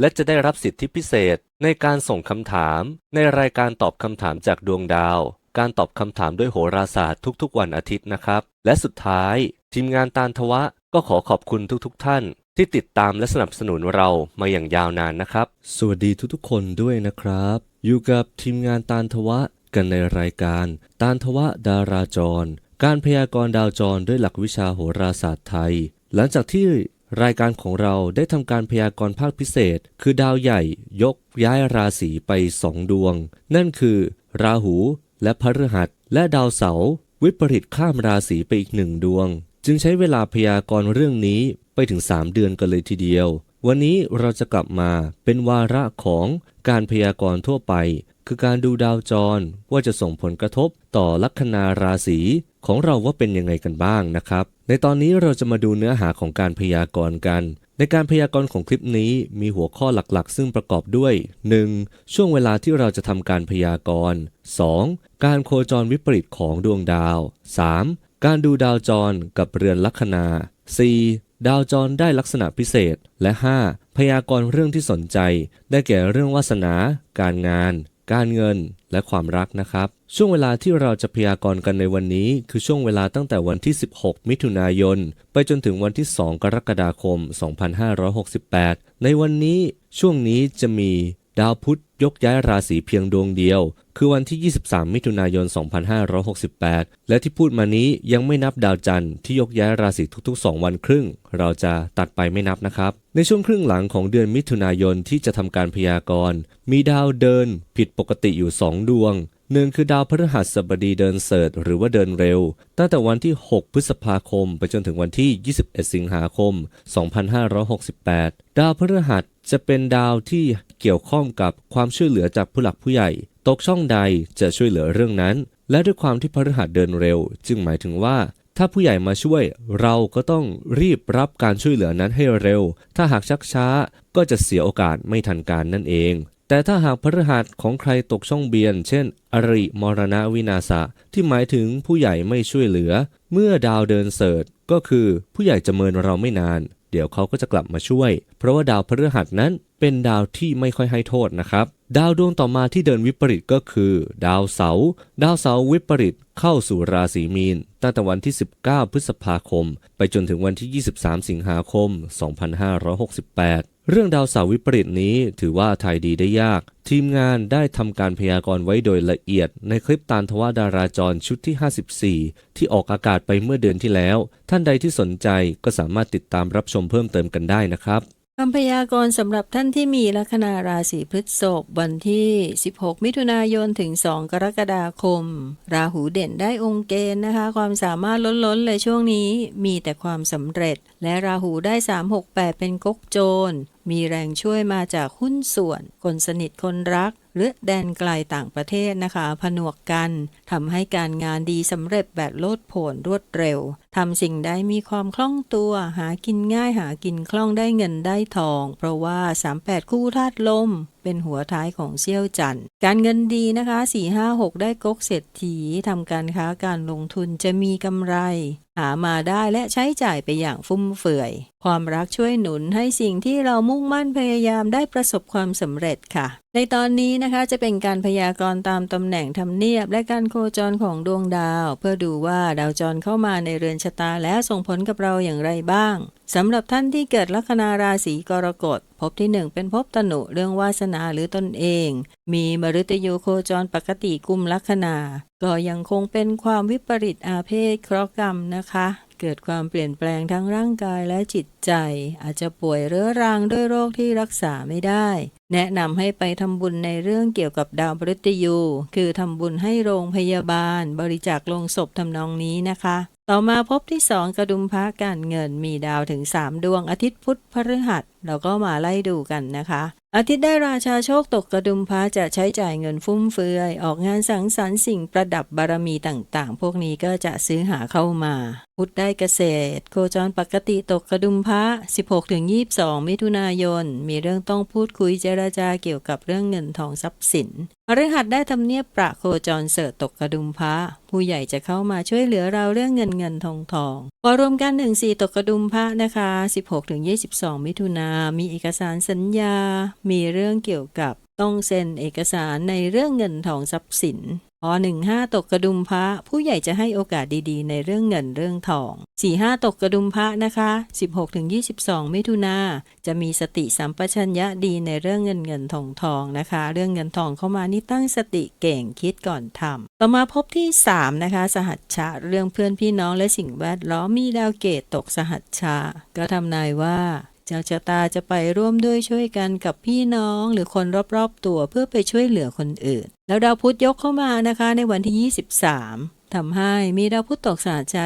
และจะได้รับสิทธิพิเศษในการส่งคำถาม ในรายการตอบคำถามจากดวงดาว การตอบคำถามด้วยโหราศาสตร์ทุกๆ วันอาทิตย์นะครับ และสุดท้าย ทีมงานตาลทวะก็ขอขอบคุณทุกๆ ท่าน ที่ติดตามและสนับสนุนเรามาอย่างยาวนานนะครับ สวัสดีทุกๆ คนด้วยนะครับ อยู่กับทีมงานตาลทวะกันในรายการ ตาลทวะดาราจร การพยากรณ์ดาวจรด้วยหลักวิชาโหราศาสตร์ไทย หลังจากที่ รายการของเราได้ทำการพยากรณ์ภาคพิเศษ คือดาวใหญ่ยกย้ายราศีไปสองดวง นั่นคือ ราหูและพฤหัส และดาวเสาร์วิปริตข้ามราศีไปอีกหนึ่งดวง จึงใช้เวลาพยากรณ์เรื่องนี้ไปถึง 3 เดือนกันเลยทีเดียว วันนี้เราจะกลับมาเป็นวาระของการพยากรณ์ทั่วไป คือการดูดาวจรว่าจะส่งผลกระทบต่อลัคนาราศีของเราว่าเป็นยังไงกันบ้างนะครับ ในตอนนี้เราจะมาดูเนื้อหาของการพยากรณ์กัน ในการพยากรณ์ของคลิปนี้มีหัวข้อหลักๆ ซึ่งประกอบด้วย 1. ช่วงเวลาที่เราจะทำการพยากรณ์ 2. การโคจรวิปริตของดวงดาว 3. การดูดาวจรกับเรือนลัคนา 4. ดาวจรได้ลักษณะพิเศษ และ 5. พยากรณ์เรื่องที่สนใจ ได้แก่เรื่องวาสนา การงาน การเงินและความรักนะครับ ช่วงเวลาที่เราจะพยากรณ์กันในวันนี้ คือช่วงเวลาตั้งแต่วันที่ 16 มิถุนายน ไปจนถึงวันที่ 2 กรกฎาคม 2568 ในวันนี้ช่วงนี้จะมี ดาวพุธยกย้ายราศีเพียงดวงเดียว คือวันที่ 23 มิถุนายน 2568 และที่พูดมานี้ยังไม่นับดาวจันทร์ที่ยกย้ายราศีทุกๆ 2 วันครึ่ง เราจะตัดไปไม่นับนะครับ ในช่วงครึ่งหลังของเดือนมิถุนายนที่จะทำการพยากรณ์ มีดาวเดินผิดปกติอยู่ 2 ดวง หนึ่งคือดาวพฤหัสบดีเดินเสิร์ชหรือว่าเดินเร็ว ตั้งแต่วันที่ 6 พฤษภาคม ไปจนถึงวันที่ 21 สิงหาคม 2568 ดาวพฤหัสจะเป็นดาวที่เกี่ยวข้องกับความช่วยเหลือจากผู้หลักผู้ใหญ่ ตกช่องใดจะช่วยเหลือเรื่องนั้น และด้วยความที่พฤหัสเดินเร็ว จึงหมายถึงว่าถ้าผู้ใหญ่มาช่วยเราก็ต้องรีบรับการช่วยเหลือนั้นให้เร็ว ถ้าหากชักช้าก็จะเสียโอกาสไม่ทันการนั่นเอง แต่ถ้าหากพฤหัสของใครตกช่องเบียน เช่น อริมรณวินาศะที่หมายถึงผู้ใหญ่ไม่ช่วยเหลือ เมื่อดาวเดินเสิร์ชก็คือผู้ใหญ่จะเมินเราไม่นาน เดี๋ยวเขาก็จะกลับมาช่วย เพราะว่าดาวพฤหัสนั้นเป็นดาวที่ไม่ค่อยให้โทษนะครับ ดาวดวงต่อมาที่เดินวิปริตก็คือ ดาวเสาร์ดาวเสาร์วิปริตเข้าสู่ราศีมีน ตั้งแต่วันที่ 19 พฤษภาคม ไปจนถึงวันที่ 23 สิงหาคม 2568 เรื่องดาวเสาร์วิปริตนี้ถือว่าไทยดีได้ยาก ทีมงานได้ทำการพยากรณ์ไว้โดยละเอียด ในคลิปตานทวาดาราจรชุดที่ 54 ที่ออกอากาศไปเมื่อเดือนที่แล้ว ท่านใดที่สนใจก็สามารถติดตามรับชมเพิ่มเติมกันได้นะครับคำพยากรณ์สำหรับท่านที่มีลัคนาราศีพฤษภวันที่ 16 มิถุนายนถึง 2 กรกฎาคม ราหูเด่นได้องค์เกณฑ์นะคะ ความสามารถล้นๆเลยช่วงนี้มีแต่ความสำเร็จ และราหูได้ 368 เป็นก๊กโจร มีแรงช่วยมาจากหุ้นส่วน คนสนิทคนรัก หรือแดนไกลต่างประเทศนะคะ ผนวกกันทำให้การงานดีสำเร็จแบบโลดโผนรวดเร็วทำสิ่งใดมีความคล่องตัว หากินง่ายหากินคล่องได้เงินได้ทอง เพราะว่า 38 คู่ธาตุลม เป็นหัวท้ายของเซี่ยวจันทร์การเงินดีนะคะ 456 ได้ก๊กเศรษฐีทำการค้าการลงทุนจะมีกำไร หามาได้และใช้จ่ายไปอย่างฟุ่มเฟือย ความรักช่วยหนุนให้สิ่งที่เรามุ่งมั่นพยายามได้ประสบความสำเร็จค่ะ ในตอนนี้นะคะจะเป็นการพยากรณ์ตามตำแหน่งทำเนียบ และการโคจรของดวงดาว เพื่อดูว่าดาวจรเข้ามาในเรือนชะตาแล้วส่งผลกับเราอย่างไรบ้างสำหรับท่านที่เกิดลัคนาราศีกรกฎภพที่หนึ่งเป็นภพตนุเรื่องวาสนาหรือตนเอง มีมฤตยูโคจรปกติกุมลัคนา ก็ยังคงเป็นความวิปริตอาเพศเคราะห์กรรมนะคะ เกิดความเปลี่ยนแปลงทั้งร่างกายและจิตใจ อาจจะป่วยเรื้อรังด้วยโรคที่รักษาไม่ได้ แนะนำให้ไปทำบุญในเรื่องเกี่ยวกับดาวพฤตยู คือทำบุญให้โรงพยาบาล บริจาคลงศพทำนองนี้นะคะ ต่อมาพบที่สองกระดุมพระการเงินมีดาวถึง3ดวงอาทิตย์พุธพฤหัสเราก็มาไล่ดูกันนะคะ อาทิตย์ได้ราชาโชคตกกระดุมพระจะใช้จ่ายเงินฟุ่มเฟือย ออกงานสังสรรค์สิ่งประดับบารมีต่างๆ พวกนี้ก็จะซื้อหาเข้ามา พุธได้เกษตร โคจรปกติตกกระดุมพระ 16-22 มิถุนายน มีเรื่องต้องพูดคุยเจรจาเกี่ยวกับเรื่องเงินทองทรัพย์สินพฤหัสได้ทำเนียบประโคจรเสิร์ตตกกระดุมพระผู้ใหญ่จะเข้ามาช่วยเหลือเราเรื่องเงินเงินทองทองพอรวมกัน1-4ตกกระดุมพระนะคะ 16-22 มิถุนามีเอกสารสัญญา มีเรื่องเกี่ยวกับต้องเซ็นเอกสารในเรื่องเงินทองทรัพย์สินพอ15 ตกกระดุมพระ ผู้ใหญ่จะให้โอกาสดีๆ ในเรื่องเงินเรื่องทอง 45 ตกกระดุมพระนะคะ 16-22 มิถุนาจะมีสติสัมปชัญญะดีในเรื่องเงินเงินทองทองนะคะ เรื่องเงินทองเข้ามานี่ตั้งสติเก่งคิดก่อนทำต่อมาพบที่ 3 นะคะ สหัชชะเรื่องเพื่อนพี่น้องและสิ่งแวดล้อมมีดาวเกตตกสหัชชะก็ทำนายว่า เจ้าชะตาจะไปร่วมด้วยช่วยกันกับพี่น้องหรือคนรอบๆตัวเพื่อไปช่วยเหลือคนอื่น แล้วดาวพุธยกเข้ามานะคะในวันที่ 23ทำให้มีดาวพุธตกสหัชชา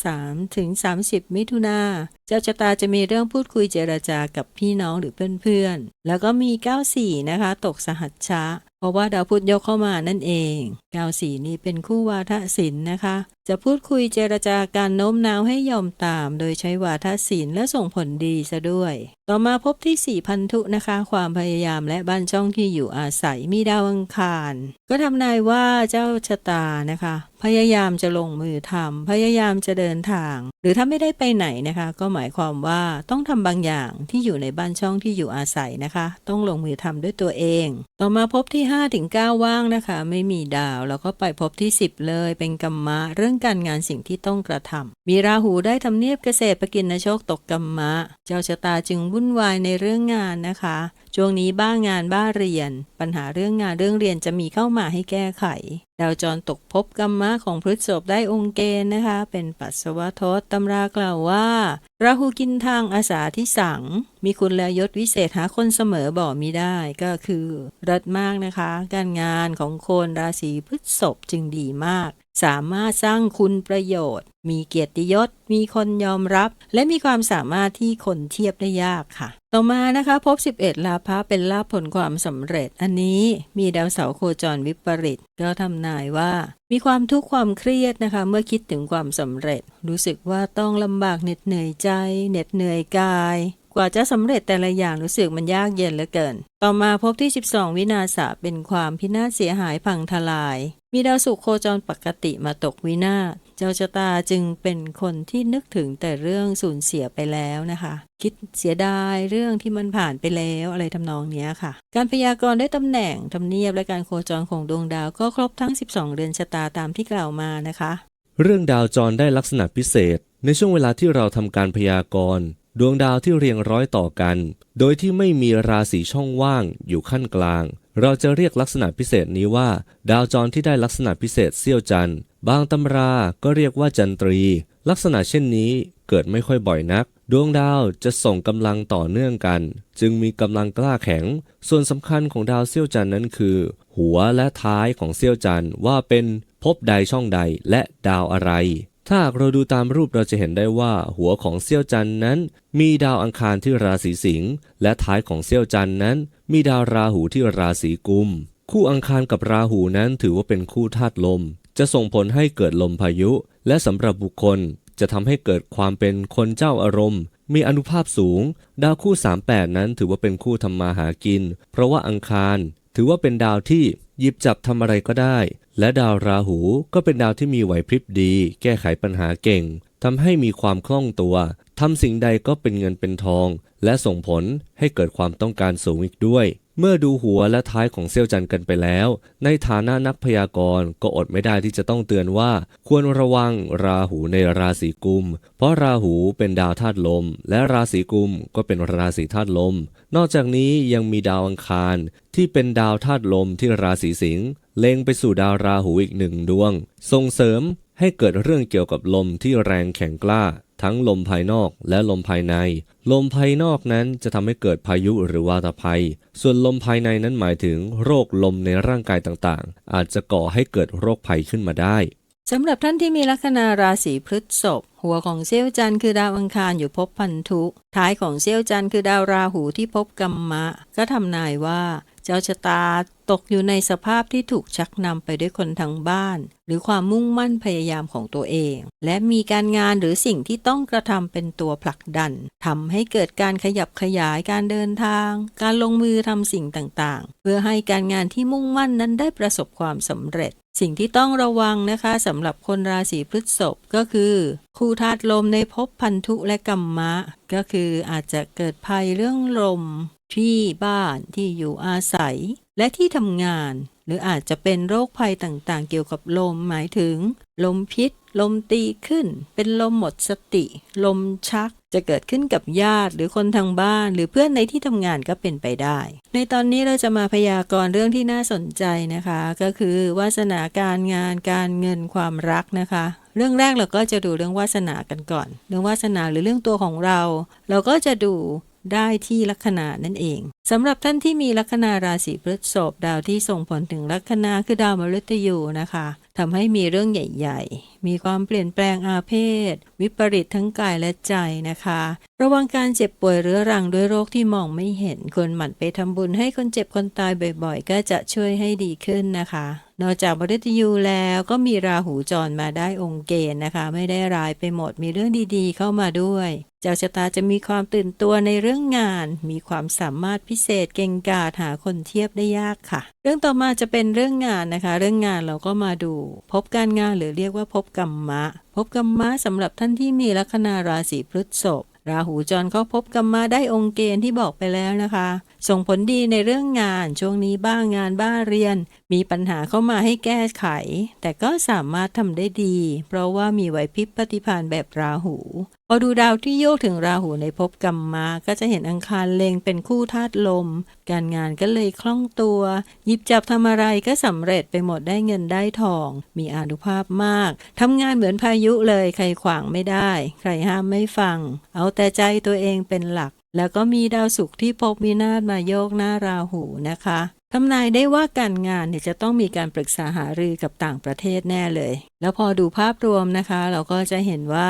23 ถึง 30 มิถุนา เจ้าชะตาจะมีเรื่องพูดคุยเจรจากับพี่น้องหรือเพื่อนๆ แล้วก็มี 94 นะคะ ตกสหัชชะ เพราะว่าดาวพุธยกเข้ามานั่นเอง94นี้เป็นคู่วาทศิลป์นะคะ จะพูดคุยเจรจาการโน้มน้าวให้ยอมตาม โดยใช้วาทศิลป์และส่งผลดีซะด้วย ต่อมาพบที่4พันธุนะคะ ความพยายามและบ้านช่องที่อยู่อาศัยมีดาวอังคาร ก็ทำนายว่าเจ้าชะตานะคะ พยายามจะลงมือทำพยายามจะเดินทาง หรือถ้าไม่ได้ไปไหนนะคะ ก็หมายความว่าต้องทำบางอย่างที่อยู่ในบ้านช่องที่อยู่อาศัยนะคะ ต้องลงมือทำด้วยตัวเอง ต่อมาพบที่5ถึง9ว่างนะคะ ไม่มีดาว แล้วก็ไปพบที่ 10 เลย เป็นกรรมะ เรื่องการงานสิ่งที่ต้องกระทำมีราหูได้ทำเนียบเกษตรปกินนโชคตกกรรมะ เจ้าชะตาจึงวุ่นวายในเรื่องงานนะคะช่วงนี้บ้างงานบ้าเรียน ปัญหาเรื่องงานเรื่องเรียนจะมีเข้ามาให้แก้ไข ดาวจรตกภพกรรมะของพฤษภได้องค์เกณฑ์นะคะ เป็นปัสสาวะทศตำรากล่าวว่าราหูกินทางอาสาที่สัง มีคุณและยศวิเศษหาคนเสมอบอมีได้ก็คือรัดมากนะคะ การงานของคนราศีพฤษภจึงดีมาก สามารถสร้างคุณประโยชน์ มีเกียรติยศ มีคนยอมรับ และมีความสามารถที่คนเทียบได้ยากค่ะ ต่อมานะคะ พบ 11 ลาภะเป็นลาภผลความสำเร็จ อันนี้มีดาวเสาร์โคจรวิปริตก็ทำนายว่า มีความทุกข์ความเครียดนะคะ เมื่อคิดถึงความสำเร็จ รู้สึกว่าต้องลำบากเหน็ดเหนื่อยใจเหน็ดเหนื่อยกาย ว่าจะสำเร็จแต่ละอย่างรู้สึกมันยากเย็นเหลือเกิน ต่อมาพบที่ 12 วินาศเป็นความพินาศเสียหายพังทลาย มีดาวสุขโคจรปกติมาตกวินาศเจ้าชะตาจึงเป็นคนที่นึกถึงแต่เรื่องสูญเสียไปแล้วนะคะ คิดเสียดายเรื่องที่มันผ่านไปแล้วอะไรทำนองนี้ค่ะ การพยากรณ์ด้วยตำแหน่งทำเนียบและการโคจรของดวงดาวก็ครบทั้ง 12 เรือนชะตาตามที่กล่าวมานะคะ เรื่องดาวจรได้ลักษณะพิเศษ ในช่วงเวลาที่เราทำการพยากรณ์ ดวงดาวที่เรียงร้อยต่อกัน โดยที่ไม่มีราศีช่องว่างอยู่ขั้นกลาง เราจะเรียกลักษณะพิเศษนี้ว่า ดาวจรที่ได้ลักษณะพิเศษเสี้ยวจันทร์บางตำราก็เรียกว่าจันตรี ลักษณะเช่นนี้เกิดไม่ค่อยบ่อยนัก ดวงดาวจะส่งกำลังต่อเนื่องกัน จึงมีกำลังกล้าแข็ง ส่วนสำคัญของดาวเสี้ยวจันทร์นั้นคือ หัวและท้ายของเสี้ยวจันทร์ว่าเป็นภพใดช่องใดและดาวอะไร ถ้าหากเราดูตามรูปเราจะเห็นได้ว่า หัวของเซี่ยวจันนั้น มีดาวอังคารที่ราศีสิงห์และท้ายของเซี่ยวจันนั้น มีดาวราหูที่ราศีกุม คู่อังคารกับราหูนั้นถือว่าเป็นคู่ธาตุลม จะส่งผลให้เกิดลมพายุ และสำหรับบุคคลจะทำให้เกิดความเป็นคนเจ้าอารมณ์ มีอนุภาพสูง ดาวคู่ 38 นั้นถือว่าเป็นคู่ทำมาหากิน เพราะว่าอังคาร ถือว่าเป็นดาวที่ หยิบจับทำอะไรก็ได้ และดาวราหูก็เป็นดาวที่มีไหวพริบดี แก้ไขปัญหาเก่งทำให้มีความคล่องตัว ทำสิ่งใดก็เป็นเงินเป็นทอง และส่งผลให้เกิดความต้องการสูงอีกด้วย เมื่อดูหัวและท้ายของเซี่ยวจันกันไปแล้ว ในฐานะนักพยากรณ์ก็อดไม่ได้ที่จะต้องเตือนว่า ควรระวังราหูในราศีกุม เพราะราหูเป็นดาวธาตุลม และราศีกุมก็เป็นราศีธาตุลม นอกจากนี้ยังมีดาวอังคาร ที่เป็นดาวธาตุลมที่ราศีสิงห์เล็งไปสู่ดาวราหูอีกหนึ่งดวง ส่งเสริม ให้เกิดเรื่องเกี่ยวกับลมที่แรงแข็งกล้า ทั้งลมภายนอกและลมภายใน ลมภายนอกนั้นจะทำให้เกิดพายุหรือวาตภัย ส่วนลมภายในนั้นหมายถึงโรคลมในร่างกายต่างๆ อาจจะก่อให้เกิดโรคภัยขึ้นมาได้สำหรับท่านที่มีลัคนาราศีพฤษภหัวของเซี่ยวจันทร์คือดาวอังคารอยู่ภพพันธุ ท้ายของเซี่ยวจันทร์คือดาวราหูที่ภพกัมมะ ก็ทำนายว่า จ้าชะตาตกอยู่ในสภาพที่ถูกชักนำไปด้วยคนทั้งบ้าน หรือความมุ่งมั่นพยายามของตัวเอง และมีการงานหรือสิ่งที่ต้องกระทำเป็นตัวผลักดันทำให้เกิดการขยับขยายการเดินทาง การลงมือทำสิ่งต่างๆ เพื่อให้การงานที่มุ่งมั่นนั้นได้ประสบความสำเร็จ สิ่งที่ต้องระวังนะคะสำหรับคนราศีพฤษภก็คือคู่ธาตุลมในภพพันธุและกัมมะ ก็คืออาจจะเกิดภัยเรื่องลม ที่บ้านที่อยู่อาศัย และที่ทำงาน หรืออาจจะเป็นโรคภัยต่างๆ เกี่ยวกับลมหมายถึง ลมพิษ ลมตีขึ้น เป็นลมหมดสติ ลมชักจะเกิดขึ้นกับญาติหรือคนทางบ้าน หรือเพื่อนในที่ทำงานก็เป็นไปได้ ในตอนนี้เราจะมาพยากรณ์เรื่องที่น่าสนใจนะคะ ก็คือวาสนาการงานการเงินความรักนะคะ เรื่องแรกเราก็จะดูเรื่องวาสนากันก่อน เรื่องวาสนาหรือเรื่องตัวของเรา เราก็จะดู ได้ที่ลัคนานั่นเองสำหรับท่านที่มีลัคนาราศีพฤษภดาวที่ส่งผลถึงลัคนาคือดาวมฤตยูนะคะ ทำให้มีเรื่องใหญ่ ๆ มีความเปลี่ยนแปลงอาเพศ วิปริตทั้งกายและใจนะคะ ระวังการเจ็บป่วยเรื้อรังด้วยโรคที่มองไม่เห็นควรหมั่นไปทำบุญให้คนเจ็บคนตายบ่อยๆ ก็จะช่วยให้ดีขึ้นนะคะ นอกจากมฤตยูแล้วก็มีราหูจรมาได้องค์เกณฑ์นะคะ ไม่ได้ร้ายไปหมดมีเรื่องดีๆ เข้ามาด้วยเจ้าชะตาจะมีความตื่นตัวในเรื่องงาน มีความสามารถพิเศษเก่งกาจหาคนเทียบได้ยากค่ะ เรื่องต่อมาจะเป็นเรื่องงานนะคะ เรื่องงานเราก็มาดูพบการงานหรือเรียกว่าพบกรรมะ พบกรรมะสำหรับท่านที่มีลัคนาราศีพฤษภราหูจรเขาพบกรรมะได้องค์เกณฑ์ที่บอกไปแล้วนะคะ ส่งผลดีในเรื่องงานช่วงนี้บ้างงานบ้าเรียน มีปัญหาเข้ามาให้แก้ไข แต่ก็สามารถทำได้ดี เพราะว่ามีไหวพริบปฏิภาณแบบราหู พอดูดาวที่โยกถึงราหูในภพกรรมมา ก็จะเห็นอังคารเล็งเป็นคู่ธาตุลม การงานก็เลยคล่องตัว หยิบจับทำอะไรก็สำเร็จไปหมดได้เงินได้ทอง มีอานุภาพมากทำงานเหมือนพายุเลย ใครขวางไม่ได้ ใครห้ามไม่ฟัง เอาแต่ใจตัวเองเป็นหลัก แล้วก็มีดาวศุกร์ที่พบวินาศมาโยกหน้าราหูนะคะ ทำนายได้ว่าการงานเนี่ยจะต้องมีการปรึกษาหารือกับต่างประเทศแน่เลย แล้วพอดูภาพรวมนะคะ เราก็จะเห็นว่า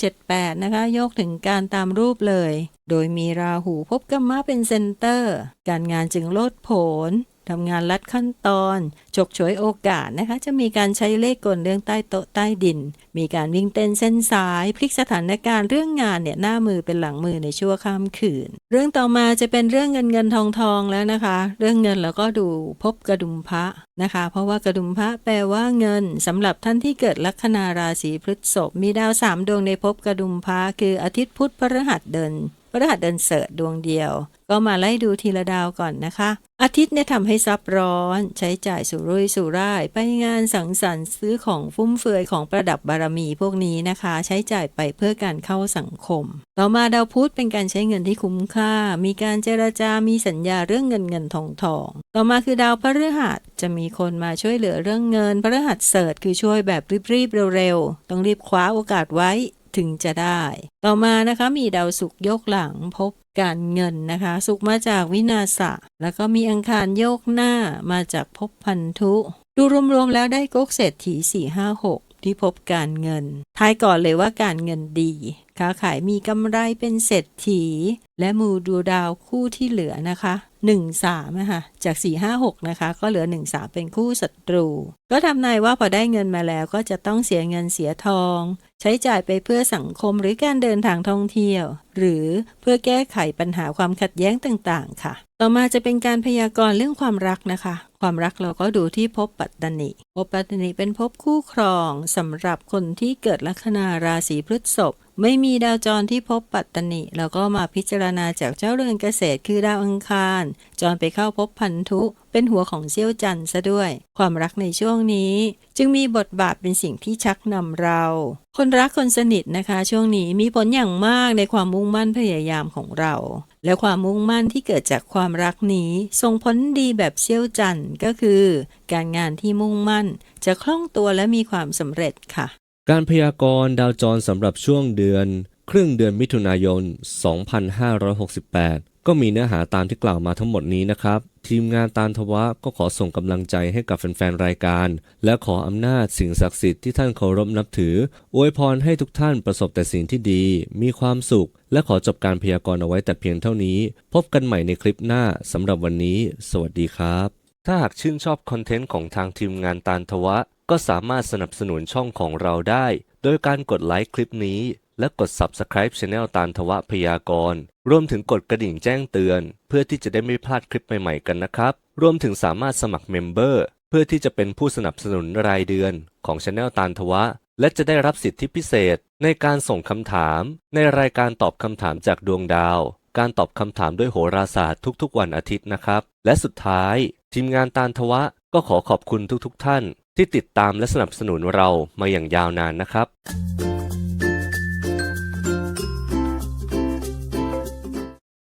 3678 นะคะ ยกถึงการตามรูปเลย โดยมีราหูพบกัมมะเป็นเซนเตอร์ การงานจึงโลดโผน ทำงานลัดขั้นตอนฉกฉวยโอกาสนะคะ จะมีการใช้เลขกลเรื่องใต้โต๊ะใต้ดิน มีการวิ่งเต้นเส้นสาย พลิกสถานการณ์เรื่องงานเนี่ยหน้ามือเป็นหลังมือในชั่วข้ามคืน เรื่องต่อมาจะเป็นเรื่องเงินเงินทองทองแล้วนะคะ เรื่องเงินเราก็ดูพบกระดุมพระนะคะ เพราะว่ากระดุมพระแปลว่าเงินสำหรับท่านที่เกิดลัคนาราศีพฤษภมีดาวสามดวงในภพกระดุมพระคืออาทิตย์พุธพฤหัสเดิน พฤหัสเดินเสดดวงเดียว ก็มาไล่ดูทีละดาวก่อนนะคะ อาทิตย์เนี่ยทำให้ซับร้อน ใช้จ่ายสุรุ่ยสุร่าย ไปงานสังสรรค์ซื้อของฟุ่มเฟือยของประดับบารมีพวกนี้นะคะ ใช้จ่ายไปเพื่อการเข้าสังคม ต่อมาดาวพุธเป็นการใช้เงินที่คุ้มค่า มีการเจรจา มีสัญญาเรื่องเงินเงินทองทอง ต่อมาคือดาวพฤหัสจะมีคนมาช่วยเหลือเรื่องเงินพฤหัสเสิร์ชคือช่วยแบบรีบๆเร็วๆต้องรีบคว้าโอกาสไว้ ถึงจะได้ ต่อมานะคะมีดาวศุกร์ยกหลังพบการเงินนะคะ สุขมาจากวินาศะแล้วก็มีอังคารโยกหน้ามาจากภพพันธุ ดูรวมๆแล้วได้ก๊กเศรษฐี4 5 6 ที่พบการเงินทายก่อนเลยว่าการเงินดีค้าขายมีกำไรเป็นเศรษฐี และมูดูดาวคู่ที่เหลือนะคะ 1 3นะคะจาก 4 5 6 นะคะ ก็เหลือ 1 3 เป็นคู่ศัตรู ก็ทำนายว่าพอได้เงินมาแล้วก็จะต้องเสียเงินเสียทอง ใช้จ่ายไปเพื่อสังคมหรือการเดินทางท่องเที่ยว หรือเพื่อแก้ไขปัญหาความขัดแย้งต่างๆ ค่ะ ต่อมาจะเป็นการพยากรณ์เรื่องความรักนะคะ ความรักเราก็ดูที่ภพปัตตนิภพปัตตนิเป็นภพคู่ครองสำหรับคนที่เกิดลัคนาราศีพฤษภ ไม่มีดาวจรที่พบปัตตนิแล้วก็มาพิจารณาจากเจ้าเรือนเกษตรคือดาวอังคาร จรไปเข้าพบพันธุ เป็นหัวของเซี่ยวจันทร์ซะด้วย ความรักในช่วงนี้ จึงมีบทบาทเป็นสิ่งที่ชักนำเรา คนรักคนสนิทนะคะ ช่วงนี้มีผลอย่างมากในความมุ่งมั่นพยายามของเรา และความมุ่งมั่นที่เกิดจากความรักนี้ส่งผลดีแบบเซี่ยวจันทร์ก็คือ การงานที่มุ่งมั่น จะคล่องตัวและมีความสำเร็จค่ะ การพยากรณ์ดาวจรสำหรับช่วงเดือน ครึ่งเดือนมิถุนายน 2568 ก็มีเนื้อหาตามที่กล่าวมาทั้งหมดนี้นะครับ ทีมงานตาลทวะก็ขอส่งกำลังใจให้กับแฟนๆ รายการ และขออำนาจสิ่งศักดิ์สิทธิ์ที่ท่านเคารพนับถือ อวยพรให้ทุกท่านประสบแต่สิ่งที่ดี มีความสุข และขอจบการพยากรณ์เอาไว้แต่เพียงเท่านี้ พบกันใหม่ในคลิปหน้าสำหรับวันนี้ สวัสดีครับ ถ้าหากชื่นชอบคอนเทนต์ของทางทีมงานตาลทวะ ก็สามารถสนับสนุนช่องของเราได้ โดยการกดไลค์คลิปนี้ และกด Subscribe Channel ตาลทวะพยากรณ์รวมถึงกดกระดิ่งแจ้งเตือน เพื่อที่จะได้ไม่พลาดคลิปใหม่ๆกันนะครับ รวมถึงสามารถสมัครเมมเบอร์เพื่อที่จะเป็นผู้สนับสนุนรายเดือนของ Channel ตาลทวะ และจะได้รับสิทธิพิเศษ ในการส่งคำถาม ในรายการตอบคำถามจากดวงดาว การตอบคำถามด้วยโหราศาสตร์ทุกๆ วันอาทิตย์นะครับ และสุดท้าย ทีมงานตาลทวะก็ขอขอบคุณทุกๆ ท่าน ที่ติดตามและสนับสนุนเรามาอย่างยาวนานนะครับ